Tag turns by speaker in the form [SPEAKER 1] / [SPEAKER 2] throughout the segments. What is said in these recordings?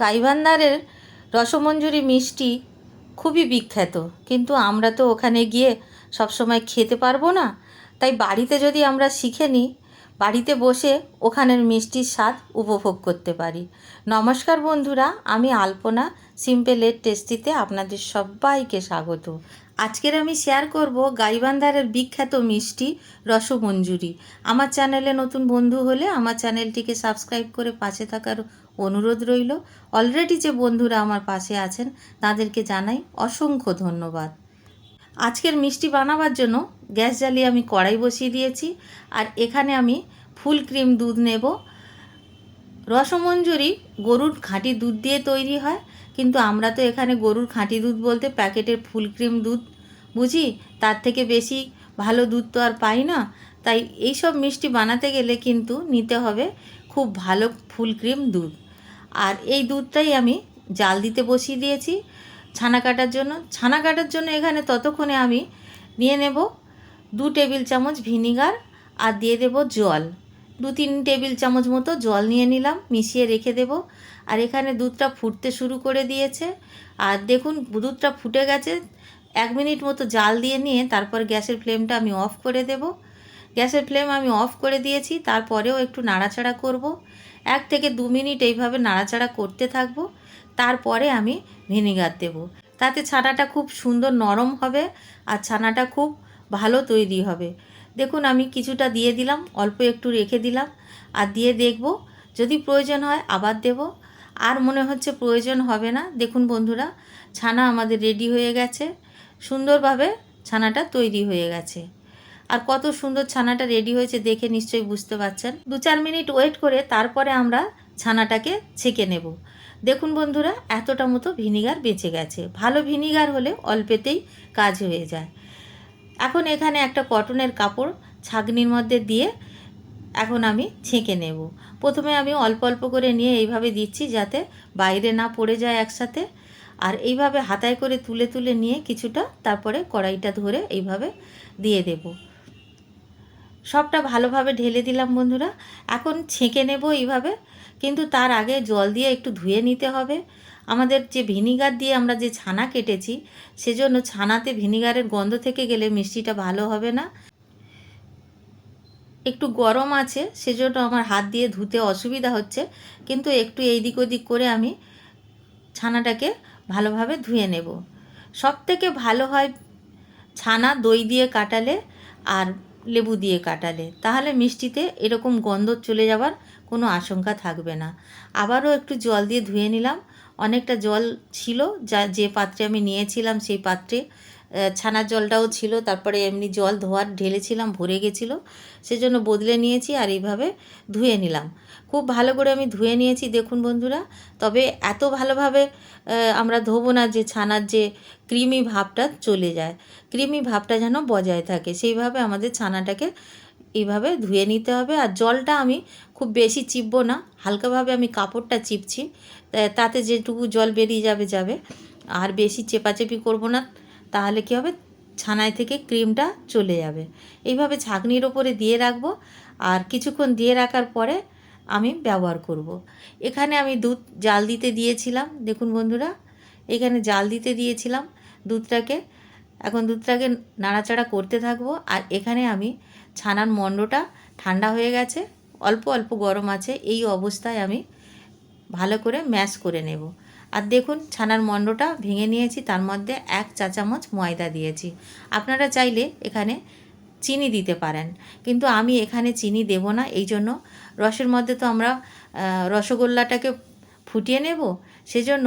[SPEAKER 1] গাইবান্ধারের রসমঞ্জুরি মিষ্টি খুবই বিখ্যাত। কিন্তু আমরা তো ওখানে গিয়ে সবসময় খেতে পারব না। তাই বাড়িতে যদি আমরা শিখে নিই বাড়িতে বসে ওখানের মিষ্টির স্বাদ উপভোগ করতে পারি। নমস্কার বন্ধুরা, আমি আলপনা সিম্পলের টেস্টিতে আপনাদের সবাইকে স্বাগত। আজকের আমি শেয়ার করব গাইবান্ধারের বিখ্যাত মিষ্টি রসমঞ্জুরি। আমার চ্যানেলে নতুন বন্ধু হলে আমার চ্যানেলটিকে সাবস্ক্রাইব করে পাশে থাকার অনুরোধ রইল। অলরেডি যে বন্ধুরা আমার পাশে আছেন, তাদেরকে জানাই অসংখ্য ধন্যবাদ। আজকের মিষ্টি বানাবার জন্য গ্যাস জ্বালিয়ে আমি কড়াই বসিয়ে দিয়েছি। আর এখানে আমি ফুল ক্রিম দুধ নেব। রসমঞ্জুরি গরুর খাঁটি দুধ দিয়ে তৈরি হয়। কিন্তু আমরা তো এখানে গরুর খাঁটি দুধ বলতে প্যাকেটের ফুল ক্রিম দুধ বুঝি? তার থেকে বেশি ভালো দুধ তো আর পাই না। তাই এই সব মিষ্টি বানাতে গেলে কিন্তু নিতে হবে খুব ভালো ফুল ক্রিম দুধ। আর এই দুধটাই আমি জাল দিতে বসিয়ে দিয়েছি। ছানা কাটার জন্য। ছানা কাটার জন্য এখানে ততক্ষণে আমি নিয়ে নেব দু টেবিল চামচ ভিনিগার আর দিয়ে দেব জল। দু তিন টেবিল চামচ মতো জল নিয়ে নিলাম, মিশিয়ে রেখে দেব। আর এখানে দুধটা ফুটতে শুরু করে দিয়েছে। আর দেখুন, দুধটা ফুটে গেছে। এক মিনিট মতো জাল দিয়ে নিয়ে তারপর গ্যাসের ফ্লেমটা আমি অফ করে দেব। গ্যাসের ফ্লেম আমি অফ করে দিয়েছি, তারপরেও একটু নাড়াচাড়া করব। এক থেকে দু মিনিট এইভাবে নাড়াচাড়া করতে থাকব। তারপরে আমি ভিনিগার দেব। তাতে ছানাটা খুব সুন্দর নরম হবে আর ছানাটা খুব ভালো তৈরি হবে। দেখুন, আমি কিছুটা দিয়ে দিলাম, অল্প একটু রেখে দিলাম আর দিয়ে দেখব যদি প্রয়োজন হয় আবার দেব। আর মনে হচ্ছে প্রয়োজন হবে না। দেখুন বন্ধুরা, ছানা আমাদের রেডি হয়ে গেছে। সুন্দরভাবে ছানাটা তৈরি হয়ে গেছে। আর কত সুন্দর ছানাটা রেডি হয়েছে দেখে নিশ্চয়ই বুঝতে পারছেন। দু চার মিনিট ওয়েট করে তারপরে আমরা ছানাটাকে ছেঁকে নেব। দেখুন বন্ধুরা, এতটা মতো ভিনিগার বেঁচে গেছে। ভালো ভিনিগার হলে অল্পেতেই কাজ হয়ে যায়। এখন এখানে একটা কটনের কাপড় ছাগনির মধ্যে দিয়ে এখন আমি ছেঁকে নেব। প্রথমে আমি অল্প অল্প করে নিয়ে এইভাবে দিচ্ছি যাতে বাইরে না পড়ে যায় একসাথে। আর এইভাবে হাতায় করে তুলে তুলে নিয়ে কিছুটা তারপরে কড়াইটা ধরে এইভাবে দিয়ে দেব। সবটা ভালোভাবে ঢেলে দিলাম বন্ধুরা। এখন ছেঁকে নেব এইভাবে। কিন্তু তার আগে জল দিয়ে একটু ধুয়ে নিতে হবে। আমাদের যে ভিনিগার দিয়ে আমরা যে ছানা কেটেছি, সেজন্য ছানাতে ভিনিগারের গন্ধ থেকে গেলে মিষ্টিটা ভালো হবে না। একটু গরম আছে, সেজন্য আমার হাত দিয়ে ধুতে অসুবিধা হচ্ছে। কিন্তু একটু এইদিক ওদিক করে আমি ছানাটাকে ভালোভাবে ধুয়ে নেব। সব থেকে ভালো হয় ছানা দই দিয়ে কাটালে, আর লেবু দিয়ে কাটালে। তাহলে মিষ্টিতে এরকম গন্ধ চলে যাওয়ার কোনো আশঙ্কা থাকবে না। আবারও একটু জল দিয়ে ধুয়ে নিলাম। অনেকটা জল ছিল, যা যে পাত্রে আমি নিয়েছিলাম সেই পাত্রে ছানার জলটাও ছিল, তারপরে এমনি জল ধোয়ার ঢেলেছিলাম, ভরে গেছিল, সেজন্য বদলে নিয়েছি আর এইভাবে ধুয়ে নিলাম। খুব ভালো করে আমি ধুয়ে নিয়েছি, দেখুন বন্ধুরা। তবে এত ভালোভাবে আমরা ধোবো না যে ছানার যে ক্রিমি ভাবটা চলে যায়। ক্রিমি ভাবটা যেন বজায় থাকে, সেইভাবে আমাদের ছানাটাকে এইভাবে ধুয়ে নিতে হবে। আর জলটা আমি খুব বেশি চিপবো না, হালকাভাবে আমি কাপড়টা চিপছি তাতে যেটুকু জল বেরিয়ে যাবে যাবে। আর বেশি চেপাচেপি করব না তাহলে কী হবে? ছানায় থেকে ক্রিমটা চলে যাবে। এইভাবে ছাঁকনির ওপরে দিয়ে রাখব আর কিছুক্ষণ দিয়ে রাখার পরে আমি ব্যবহার করব। এখানে আমি দুধ জাল দিতে দিয়েছিলাম। দেখুন বন্ধুরা, এখানে জাল দিতে দিয়েছিলাম দুধটাকে। এখন দুধটাকে নাড়াচাড়া করতে থাকব আর এখানে আমি ছানার মণ্ডটা ঠান্ডা হয়ে গেছে, অল্প অল্প গরম আছে, এই অবস্থায় আমি ভালো করে ম্যাশ করে নেব। আর দেখুন, ছানার মণ্ডটা ভেঙে নিয়েছি, তার মধ্যে এক চা চামচ ময়দা দিয়েছি। আপনারা চাইলে এখানে চিনি দিতে পারেন, কিন্তু আমি এখানে চিনি দেব না, এই জন্য রসের মধ্যে তো আমরা রসগোল্লাটাকে ফুটিয়ে নেব, সেজন্য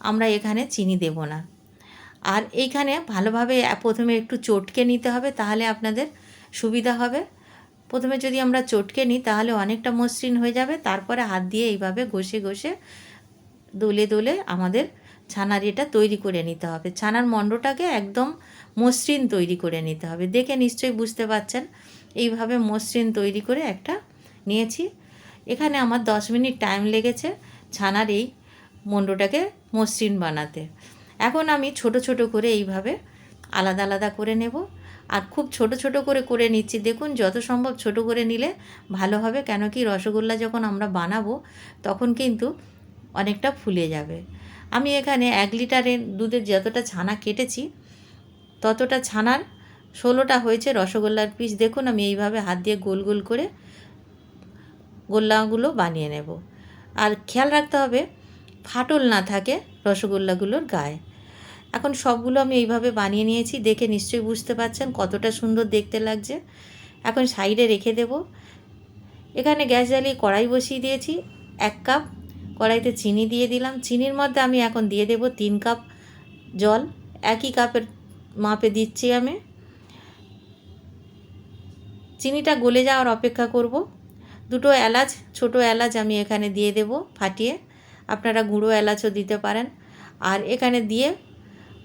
[SPEAKER 1] আমরা এখানে চিনি দেব না। আর এইখানে ভালোভাবে প্রথমে একটু চটকে নিতে হবে, তাহলে আপনাদের সুবিধা হবে। প্রথমে যদি আমরা চটকে নিই, তাহলে অনেকটা মসৃণ হয়ে যাবে, তারপরে হাত দিয়ে এইভাবে ঘষে ঘষে দোলে দোলে আমাদের ছানার এটা তৈরি করে নিতে হবে। ছানার মণ্ডটাকে একদম মসৃণ তৈরি করে নিতে হবে। দেখে নিশ্চয়ই বুঝতে পারছেন, এইভাবে মসৃণ তৈরি করে একটা নিয়েছি। এখানে আমার দশ মিনিট টাইম লেগেছে ছানার এই মণ্ডটাকে মসৃণ বানাতে। এখন আমি ছোট ছোট করে এইভাবে আলাদা আলাদা করে নেব। আর খুব ছোট ছোট করে করে নিচ্ছি। দেখুন, যত সম্ভব ছোট করে নিলে ভালো হবে। কেন কি রসগোল্লা যখন আমরা বানাবো, তখন কিন্তু অনেকটা ফুলে যাবে। আমি এখানে এক লিটারের দুধের যতটা ছানা কেটেছি, ততটা ছানার ষোলোটা হয়েছে রসগোল্লার পিস। দেখুন, আমি এইভাবে হাত দিয়ে গোল গোল করে গোল্লাগুলো বানিয়ে নেব। আর খেয়াল রাখতে হবে, ফাটল না থাকে রসগোল্লাগুলোর গায়ে। এখন সবগুলো আমি এইভাবে বানিয়ে নিয়েছি, দেখে নিশ্চয়ই বুঝতে পারছেন কতটা সুন্দর দেখতে লাগছে। এখন সাইডে রেখে দেব। এখানে গ্যাস জ্বালিয়ে কড়াই বসিয়ে দিয়েছি, এক কাপ কড়াইতে চিনি দিয়ে দিলাম। চিনির মধ্যে আমি এখন দিয়ে দেব তিন কাপ জল। একই কাপের মাপে দিচ্ছি আমি। চিনিটা গলে যাওয়ার অপেক্ষা করব। দুটো এলাচ, ছোট এলাচ আমি এখানে দিয়ে দেব ফাটিয়ে। আপনারা গুঁড়ো এলাচও দিতে পারেন। আর এখানে দিয়ে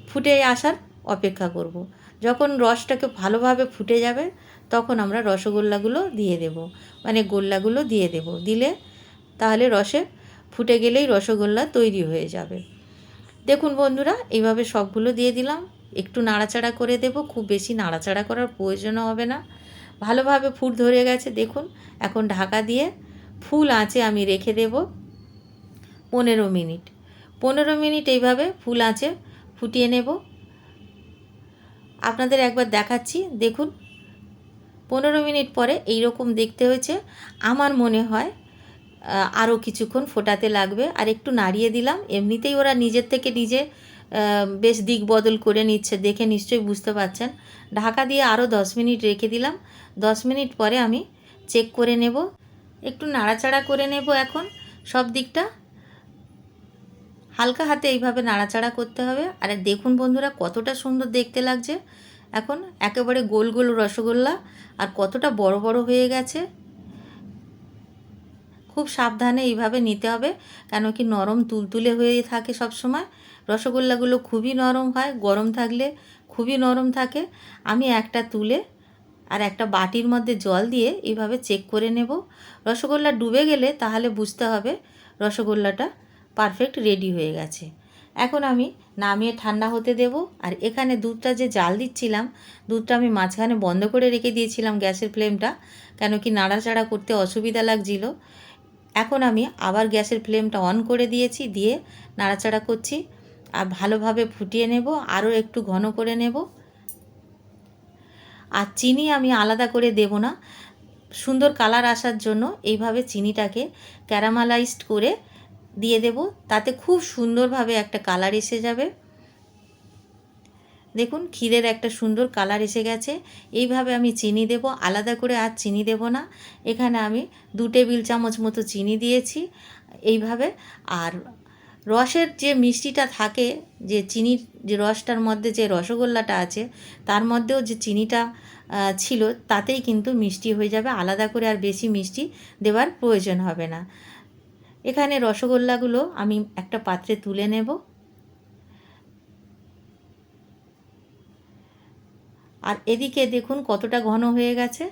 [SPEAKER 1] ফুটে আসার অপেক্ষা করব। যখন রসটাকে ভালোভাবে ফুটে যাবে, তখন আমরা রসগোল্লাগুলো দিয়ে দেব। মানে গোল্লাগুলো দিয়ে দেব। দিলে তাহলে রসে ফুটে গেলেই রসগোল্লা তৈরি হয়ে যাবে। দেখুন বন্ধুরা, এইভাবে সবগুলো দিয়ে দিলাম। একটু নাড়াচাড়া করে দেব, খুব বেশি নাড়াচাড়া করার প্রয়োজনও হবে না। ভালোভাবে ফুট ধরে গেছে, দেখুন। এখন ঢাকা দিয়ে ফুল আঁচে আমি রেখে দেব পনেরো মিনিট। পনেরো মিনিট এইভাবে ফুল আঁচে ফুটিয়ে নেব। আপনাদের একবার দেখাচ্ছি, দেখুন। পনেরো মিনিট পরে এই রকম দেখতে হয়েছে। আমার মনে হয় আরও কিছুক্ষণ ফোটাতে লাগবে। আর একটু নাড়িয়ে দিলাম। এমনিতেই ওরা নিজের থেকে নিজে বেশ দিক বদল করে নিচ্ছে। দেখে নিশ্চয়ই বুঝতে পারছেন। ঢাকা দিয়ে আরও দশ মিনিট রেখে দিলাম। দশ মিনিট পরে আমি চেক করে নেব। একটু নাড়াচাড়া করে নেব এখন। সব দিকটা হালকা হাতে এইভাবে নাড়াচাড়া করতে হবে। আর দেখুন বন্ধুরা, কতটা সুন্দর দেখতে লাগছে। এখন একেবারে গোল গোল রসগোল্লা। আর কতটা বড় বড় হয়ে গেছে। খুব সাবধানে এইভাবে নিতে হবে কেন কি নরম তুলতুলে হয়ে থাকে সব সময় রসগোল্লাগুলো খুবই নরম হয়, গরম থাকলে খুবই নরম থাকে। আমি একটা তুলে আর একটা বাটির মধ্যে জল দিয়ে এইভাবে চেক করে নেব। রসগোল্লা ডুবে গেলে তাহলে বুঝতে হবে রসগোল্লাটা পারফেক্ট রেডি হয়ে গেছে। এখন আমি নামিয়ে ঠান্ডা হতে দেব আর এখানে দুধটা যে জাল দিচ্ছিলাম, দুধটা আমি মাঝখানে বন্ধ করে রেখে দিয়েছিলাম গ্যাসের ফ্লেমটা কেন কি নাড়াচাড়া করতে অসুবিধা লাগছিল। এখন আমি আবার গ্যাসের ফ্লেমটা অন করে দিয়েছি, দিয়ে নাড়াচাড়া করছি। আর ভালোভাবে ফুটিয়ে নেব, আরও একটু ঘন করে নেব। আর চিনি আমি আলাদা করে দেব না। সুন্দর কালার আসার জন্য এইভাবে চিনিটাকে ক্যারামালাইজড করে দিয়ে দেব, তাতে খুব সুন্দরভাবে একটা কালার এসে যাবে। দেখুন, ক্ষীরের একটা সুন্দর কালার এসে গেছে। এইভাবে আমি চিনি দেব, আলাদা করে আর চিনি দেব না। এখানে আমি দু টেবিল চামচ মতো চিনি দিয়েছি এইভাবে। আর রসের যে মিষ্টিটা থাকে, যে চিনির যে রসটার মধ্যে যে রসগোল্লাটা আছে, তার মধ্যেও যে চিনিটা ছিল, তাতেই কিন্তু মিষ্টি হয়ে যাবে। আলাদা করে আর বেশি মিষ্টি দেওয়ার প্রয়োজন হবে না। এখানে রসগোল্লাগুলো আমি একটা পাত্রে তুলে নেব। আর এদিকে দেখুন কতটা ঘন হয়ে গেছে।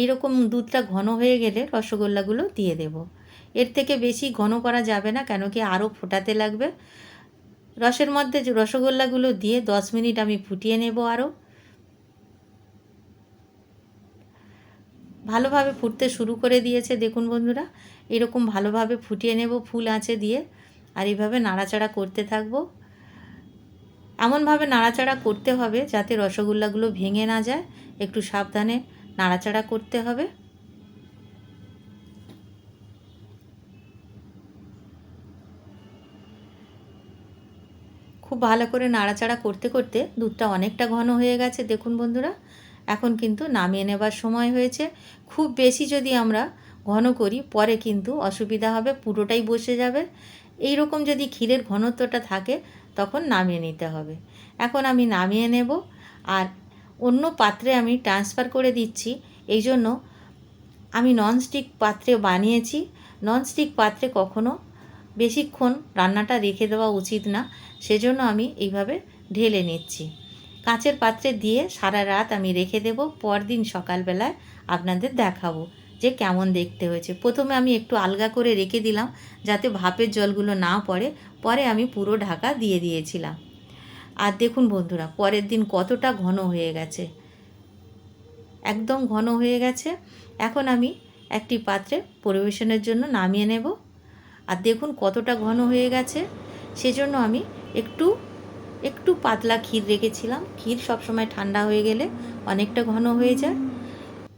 [SPEAKER 1] এইরকম দুধটা ঘন হয়ে গেলে রসগোল্লাগুলো দিয়ে দেব। এর থেকে বেশি ঘন করা যাবে না, কেন কি আরও ফোটাতে লাগবে। রসের মধ্যে রসগোল্লাগুলো দিয়ে দশ মিনিট আমি ফুটিয়ে নেব আরও। ভালোভাবে ফুটতে শুরু করে দিয়েছে, দেখুন বন্ধুরা। এরকম ভালোভাবে ফুটিয়ে নেব ফুল আঁচে দিয়ে। আর এইভাবে নাড়াচাড়া করতে থাকব। এমনভাবে নাড়াচাড়া করতে হবে যাতে রসগোল্লাগুলো ভেঙে না যায়। একটু সাবধানে নাড়াচাড়া করতে হবে। খুব ভালো করে নাড়াচাড়া করতে করতে দুধটা অনেকটা ঘন হয়ে গেছে, দেখুন বন্ধুরা। এখন কিন্তু নামিয়ে নেবার সময় হয়েছে। খুব বেশি যদি আমরা ঘন করি, পরে কিন্তু অসুবিধা হবে, পুরোটাই বসে যাবে। এই রকম যদি ক্ষীরের ঘনত্বটা থাকে তখন নামিয়ে নিতে হবে। এখন আমি নামিয়ে নেব আর অন্য পাত্রে আমি ট্রান্সফার করে দিচ্ছি। এই জন্য আমি ননস্টিক পাত্রে বানিয়েছি। ননস্টিক পাত্রে কখনো বেশিক্ষণ রান্নাটা রেখে দেওয়া উচিত না। সেজন্য আমি এইভাবে ঢেলে নিচ্ছি। কাঁচের পাত্রে দিয়ে সারা রাত আমি রেখে দেব। পরদিন সকালবেলায় আপনাদের দেখাবো। যে কেমন দেখতে হয়েছে। প্রথমে আমি একটু আলগা করে রেখে দিলাম যাতে ভাপের জলগুলো না পড়ে। পরে আমি পুরো ঢাকা দিয়ে দিয়েছিলাম। আর দেখুন বন্ধুরা, পরের দিন কতটা ঘন হয়ে গেছে। একদম ঘন হয়ে গেছে। এখন আমি একটি পাত্রে পরিবেশনের জন্য নামিয়ে নেব। আর দেখুন কতটা ঘন হয়ে গেছে। সেজন্য আমি একটু একটু পাতলা ক্ষীর রেখেছিলাম। ক্ষীর সবসময় ঠান্ডা হয়ে গেলে অনেকটা ঘন হয়ে যায়।